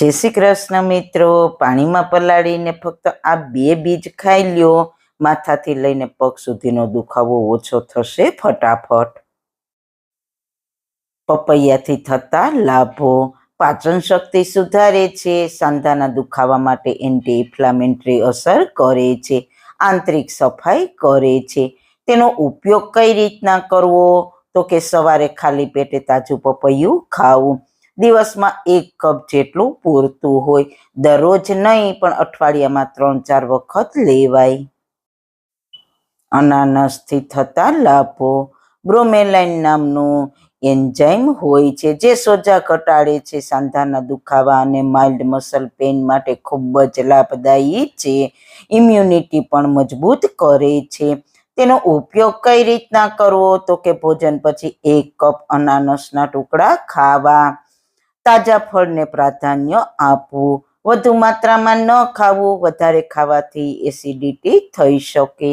જય શ્રી કૃષ્ણ મિત્રો. પાણીમાં પલાળીને ફક્ત આ બે બીજ ખાઈ લ્યો. માથાથી લઈને પગ સુધીનો દુખાવો ઓછો થશે ફટાફટ. પપૈયાથી થતા લાભો. પાચન શક્તિ સુધારે છે. સાંધાના દુખાવા માટે એન્ટી ઇન્ફ્લામેટરી અસર કરે છે. આંતરિક સફાઈ કરે છે. તેનો ઉપયોગ કઈ રીતના કરવો? તો કે સવારે ખાલી પેટે તાજું પપૈયું ખાવું. દિવસમાં એક કપ જેટલું પૂરતું હોય. દરરોજ નહીં, પણ અઠવાડિયામાં ત્રણ ચાર વખત લેવાય. અનાનસથી થતા લાભો. બ્રોમેલાઇન નામનું એન્ઝાઇમ હોય છે, જે સોજા ઘટાડે છે, સાંધાના દુખાવા અને માઇલ્ડ મસલ પેઇન માટે ખૂબ જ લાભદાયી છે. ઇમ્યુનિટી પણ મજબૂત કરે છે. તેનો ઉપયોગ કઈ રીતના કરવો? તો કે ભોજન પછી એક કપ અનાનસના ટુકડા ખાવા. તાજા ફળને પ્રાધાન્ય આપવું. વધુ માત્રામાં ન ખાવું વધારે ખાવાથી એસિડિટી થઈ શકે.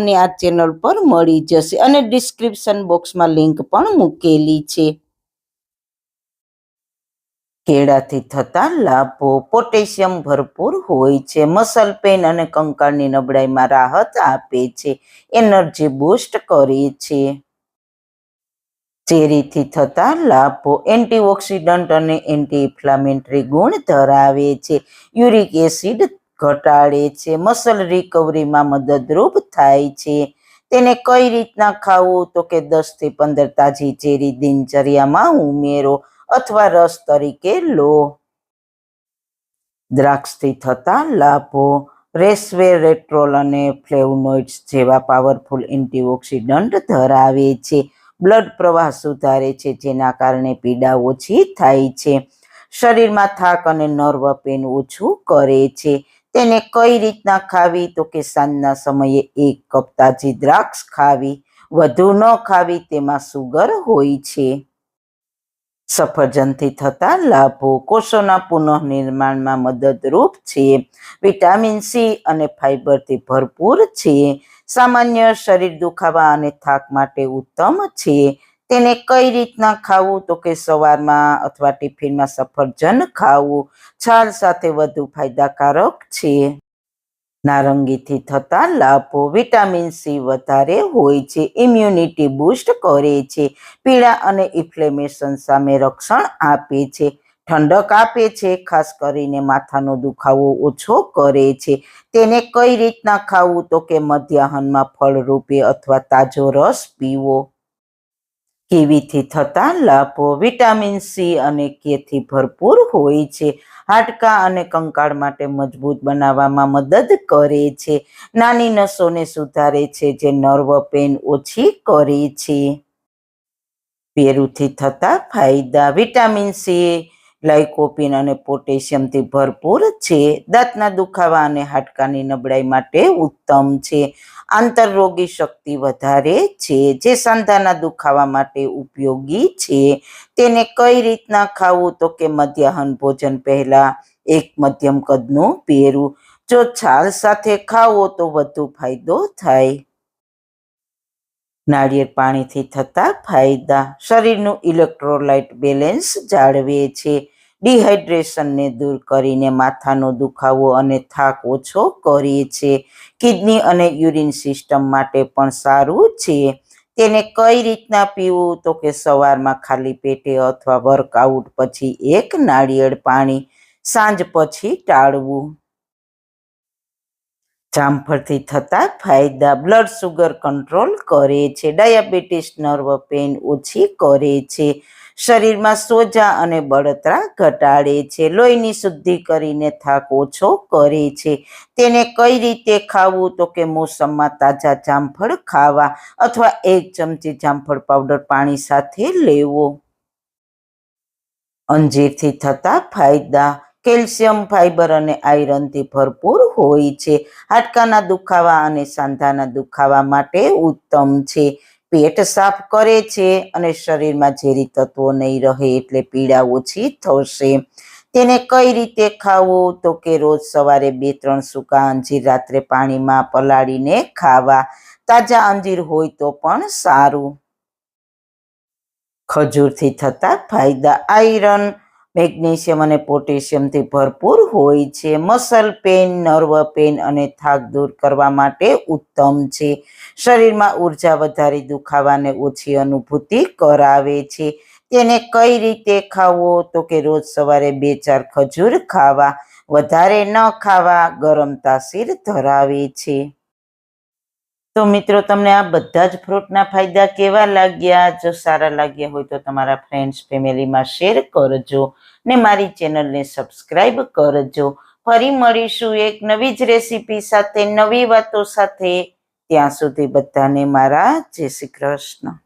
તમને આ ચેનલ પર મળી જશે અને ડિસ્ક્રિપ્શન બોક્સમાં લિંક પણ મૂકેલી છે. કેળાથી થતા લાભો પોટેશિયમ ભરપૂર હોય છે. મસલ પેન અને કંકાળની નબળાઈમાં રાહત આપે છે. એનર્જી બૂસ્ટ કરે છે. ચેરીથી થતા લાભો એન્ટીઓક્સિડન્ટ અને એન્ટી ઇન્ફ્લામેટરી ગુણ ધરાવે છે. યુરિક એસિડ ઘટાડે છે. મસલ રિકવરીમાં મદદરૂપ થાય છે. તેને કઈ રીતના ખાવું? તો કે દસથી પંદર તાજી ચેરી દિનચર્યામાં ઉમેરો અથવા રસ તરીકે લો. દ્રાક્ષથી થતા લાભો. રેસ્વેરેટ્રોલ અને ફ્લેવનોઇડ્સ જેવા પાવરફુલ એન્ટીઓક્સિડન્ટ ધરાવે છે. બ્લડ પ્રવાહ સુધારે છે, જેના કારણે પીડા ઓછી થાય છે. શરીરમાં થાક અને નર્વ પેન ઓછું કરે છે. તેને કઈ રીતના ખાવી? તો કે સાંજના સમયે એક કપ તાજી દ્રાક્ષ ખાવી. વધુ ન ખાવી, તેમાં સુગર હોય છે. સફરજનથી થતા લાભો કોષોના પુનઃનિર્માણમાં મદદરૂપ છે. વિટામિન સી અને ફાઇબરથી ભરપૂર છે. સામાન્ય શરીર દુખાવા અને થાક માટે ઉત્તમ છે. તેને કઈ રીતના ખાવું? તો કે સવારમાં અથવા ટિફિનમાં સફરજન ખાવું? છાલ સાથે વધુ ફાયદાકારક છે. નારંગીથી થતા લાભો વિટામિન સી વધારે હોય છે. ઇમ્યુનિટી બૂસ્ટ કરે છે. પીળા અને ઇન્ફ્લેમેશન સામે રક્ષણ આપે છે. ઠંડક આપે છે. ખાસ કરીને માથાનો દુખાવો ઓછો કરે છે. તેને કઈ રીતના ખાવું? તો કે મધ્યાહનમાં ફળરૂપે અથવા તાજો રસ પીવો. કીવીથી થતા? લાભો, વિટામિન સી અને કેથી ભરપૂર હોય છે. હાડકા અને કંકાળ માટે મજબૂત બનાવવામાં મદદ કરે છે. નાની નસોને સુધારે છે જે નર્વ પેન ઓછી કરે છે. પેરુથી થતા ફાયદા. વિટામિન સી લાઇકોપિન અને પોટેશિયમથી ભરપૂર છે. દાંતના દુખાવા અને હાડકાની નબળાઈ માટે ઉત્તમ છે. આંતરરોગી શક્તિ વધારે છે. જે સાંધાના દુખાવા માટે ઉપયોગી છે. તેને કઈ રીતના ખાવું તો કે મધ્યાહન ભોજન પહેલાં એક મધ્યમ કદનું પેરું જો છાલ સાથે ખાવો તો વધુ ફાયદો થાય. નાળિયેર પાણીથી થતા ફાયદા. શરીરનું ઇલેક્ટ્રોલાઇટ બેલેન્સ જાળવે છે. ડિહાઇડ્રેશનને દૂર કરીને માથાનો દુખાવો અને થાક ઓછો કરે છે. કિડની અને યુરિન સિસ્ટમ માટે પણ સારું છે. તેને કઈ રીતના પીવું? તો કે સવારમાં ખાલી પેટે અથવા વર્કઆઉટ પછી એક નાળિયેર પાણી, સાંજ પછી ટાળવું. જામફળથી થતા ફાયદા બ્લડ સુગર કંટ્રોલ કરે છે ડાયાબિટીસ નર્વ પેઇન ઓછી કરે છે, શરીરમાં સોજા અને બળતરા ઘટાડે છે, લોહીની શુદ્ધિ કરીને થાક ઓછો કરે છે. તેને કઈ રીતે ખાવું? તો કે મોસમમાં તાજા જામફળ ખાવા અથવા એક ચમચી જામફળ પાવડર પાણી સાથે લેવો. અંજીરથી થતા ફાયદા કેલ્શિયમ, ફાઇબર અને આયરનથી ભરપૂર હોય છે. હાડકાના દુખાવા અને સાંધાના દુખાવા માટે ઉત્તમ છે. પેટ સાફ કરે છે અને શરીરમાં ઝેરી તત્વો નહીં રહે એટલે પીડા ઓછી થશે. તેને કઈ રીતે ખાવું? તો કે રોજ સવારે બે ત્રણ સૂકા અંજીર, રાત્રે પાણીમાં પલાળીને ખાવા. તાજા અંજીર હોય તો પણ સારું. ખજૂરથી થતા ફાયદા. આયરન મેગ્નેશિયમ અને પોટેશિયમથી ભરપૂર હોય છે. મસલ પેન, નર્વ પેન અને થાક દૂર કરવા માટે ઉત્તમ છે. શરીરમાં ઊર્જા વધારી દુખાવાને ઓછી અનુભૂતિ કરાવે છે. તેને કઈ રીતે ખાવો? તો કે રોજ સવારે બે ચાર ખજૂર ખાવા, વધારે ન ખાવા ગરમ તાસીર ધરાવે છે. તો મિત્રો, તમને આ બધા જ ફ્રૂટના ફાયદા કેવા લાગ્યા? જો સારા લાગ્યા હોય તો તમારા ફ્રેન્ડ્સ ફેમિલીમાં શેર કરજો ને મારી ચેનલને સબસ્ક્રાઈબ કરજો. ફરી મળીશું એક નવી જ રેસીપી સાથે, નવી વાતો સાથે. ત્યાં સુધી બધાને મારા જય શ્રી કૃષ્ણ.